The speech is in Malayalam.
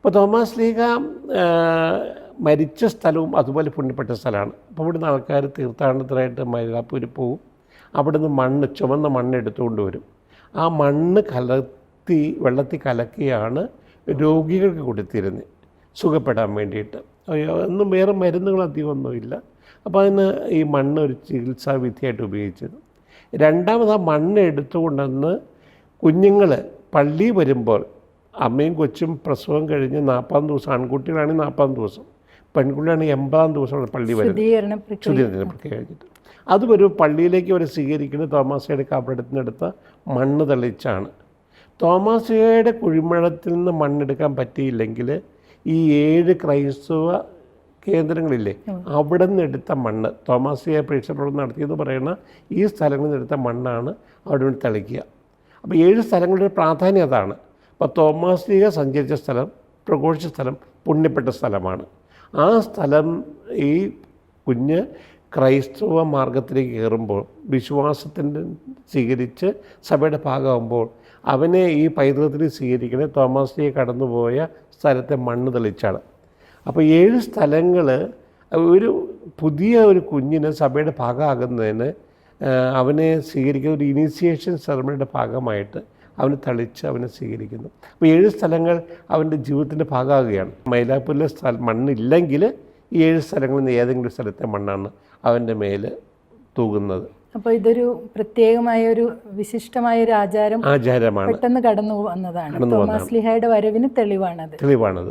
അപ്പോൾ തോമസ് ലീഗ മരിച്ച സ്ഥലവും അതുപോലെ പുണ്യപ്പെട്ട സ്ഥലമാണ്. അപ്പോൾ ഇവിടുന്ന് ആൾക്കാർ തീർത്ഥാടനത്തിനായിട്ട് മൈലാപ്പൂർ പോവും. അവിടുന്ന് മണ്ണ് ചുമന്ന മണ്ണ് എടുത്തുകൊണ്ട് വരും. ആ മണ്ണ് കലർത്തി വെള്ളത്തിൽ കലക്കിയാണ് രോഗികൾക്ക് കൊടുത്തിരുന്നത്. സുഖപ്പെടാൻ വേണ്ടിയിട്ട്. ഒന്നും വേറെ മരുന്നുകൾ അധികമൊന്നുമില്ല അപ്പോൾ അതിന് ഈ മണ്ണ് ഒരു ചികിത്സാ വിധിയായിട്ട് ഉപയോഗിച്ചത്. രണ്ടാമത് ആ മണ്ണ് എടുത്തുകൊണ്ടുവന്ന് കുഞ്ഞുങ്ങൾ പള്ളി വരുമ്പോൾ അമ്മയും കൊച്ചും പ്രസവം കഴിഞ്ഞ് നാൽപ്പതാം ദിവസം ആൺകുട്ടികളാണെങ്കിൽ നാൽപ്പതാം ദിവസം പെൺകുട്ടികളാണെങ്കിൽ എൺപതാം ദിവസമാണ് പള്ളി വരുന്നത്. ശുദ്ധീകരണ പ്രക്രിയ. കഴിഞ്ഞിട്ട്. അത് ഒരു പള്ളിയിലേക്ക് അവർ സ്വീകരിക്കുന്നത് തോമാസയുടെ കബറടത്തിനെടുത്ത മണ്ണ് തെളിച്ചാണ്. തോമാസയുടെ കുഴിമഴത്തിൽ നിന്ന് മണ്ണെടുക്കാൻ പറ്റിയില്ലെങ്കിൽ ഈ ഏഴ് ക്രൈസ്തവ കേന്ദ്രങ്ങളില്ലേ അവിടെ നിന്ന് എടുത്ത മണ്ണ് തോമാസിയ പ്രേക്ഷപ്രവർത്തനം നടത്തിയെന്ന് പറയുന്ന ഈ സ്ഥലങ്ങളിൽ നിന്ന് എടുത്ത മണ്ണാണ് അവിടെ നിന്ന് തെളിക്കുക. അപ്പോൾ ഏഴ് സ്ഥലങ്ങളുടെ പ്രാധാന്യം അതാണ്. അപ്പോൾ തോമാസ്ലിക സഞ്ചരിച്ച സ്ഥലം പ്രഘോഷിച്ച സ്ഥലം പുണ്യപ്പെട്ട സ്ഥലമാണ്. ആ സ്ഥലം ഈ കുഞ്ഞ് ക്രൈസ്തവ മാർഗത്തിലേക്ക് കയറുമ്പോൾ വിശ്വാസത്തിന്റെ സ്വീകരിച്ച് സഭയുടെ ഭാഗമാകുമ്പോൾ അവനെ ഈ പൈതൃകത്തിൽ സ്വീകരിക്കുന്നത് തോമാസ്ലിയെ കടന്നുപോയ സ്ഥലത്തെ മണ്ണ് തെളിച്ചാണ്. അപ്പോൾ ഏഴ് സ്ഥലങ്ങൾ ഒരു പുതിയ ഒരു കുഞ്ഞിന് സഭയുടെ ഭാഗമാകുന്നതിന് അവനെ സ്വീകരിക്കുന്ന ഒരു ഇനീഷ്യേഷൻ സെറമണിയുടെ ഭാഗമായിട്ട് അവന് തളിച്ച് അവനെ സ്വീകരിക്കുന്നു. അപ്പോൾ ഏഴ് സ്ഥലങ്ങൾ അവന്റെ ജീവിതത്തിന്റെ ഭാഗമാകുകയാണ്. മൈലാപ്പൂരിലെ സ്ഥല മണ്ണില്ലെങ്കിൽ ഈ ഏഴ് സ്ഥലങ്ങളിൽ നിന്ന് ഏതെങ്കിലും സ്ഥലത്തെ മണ്ണാണ് അവന്റെ മേൽ തൂകുന്നത്. അപ്പോൾ ഇതൊരു പ്രത്യേകമായ ഒരു വിശിഷ്ടമായ ഒരു ആചാരം ആചാരമാണ്. പെട്ടെന്ന് കടന്നു വന്നതാണ്. തോമാസ് ലിഹായുടെ വരവിന് തെളിവാണത്. തെളിവാണത്.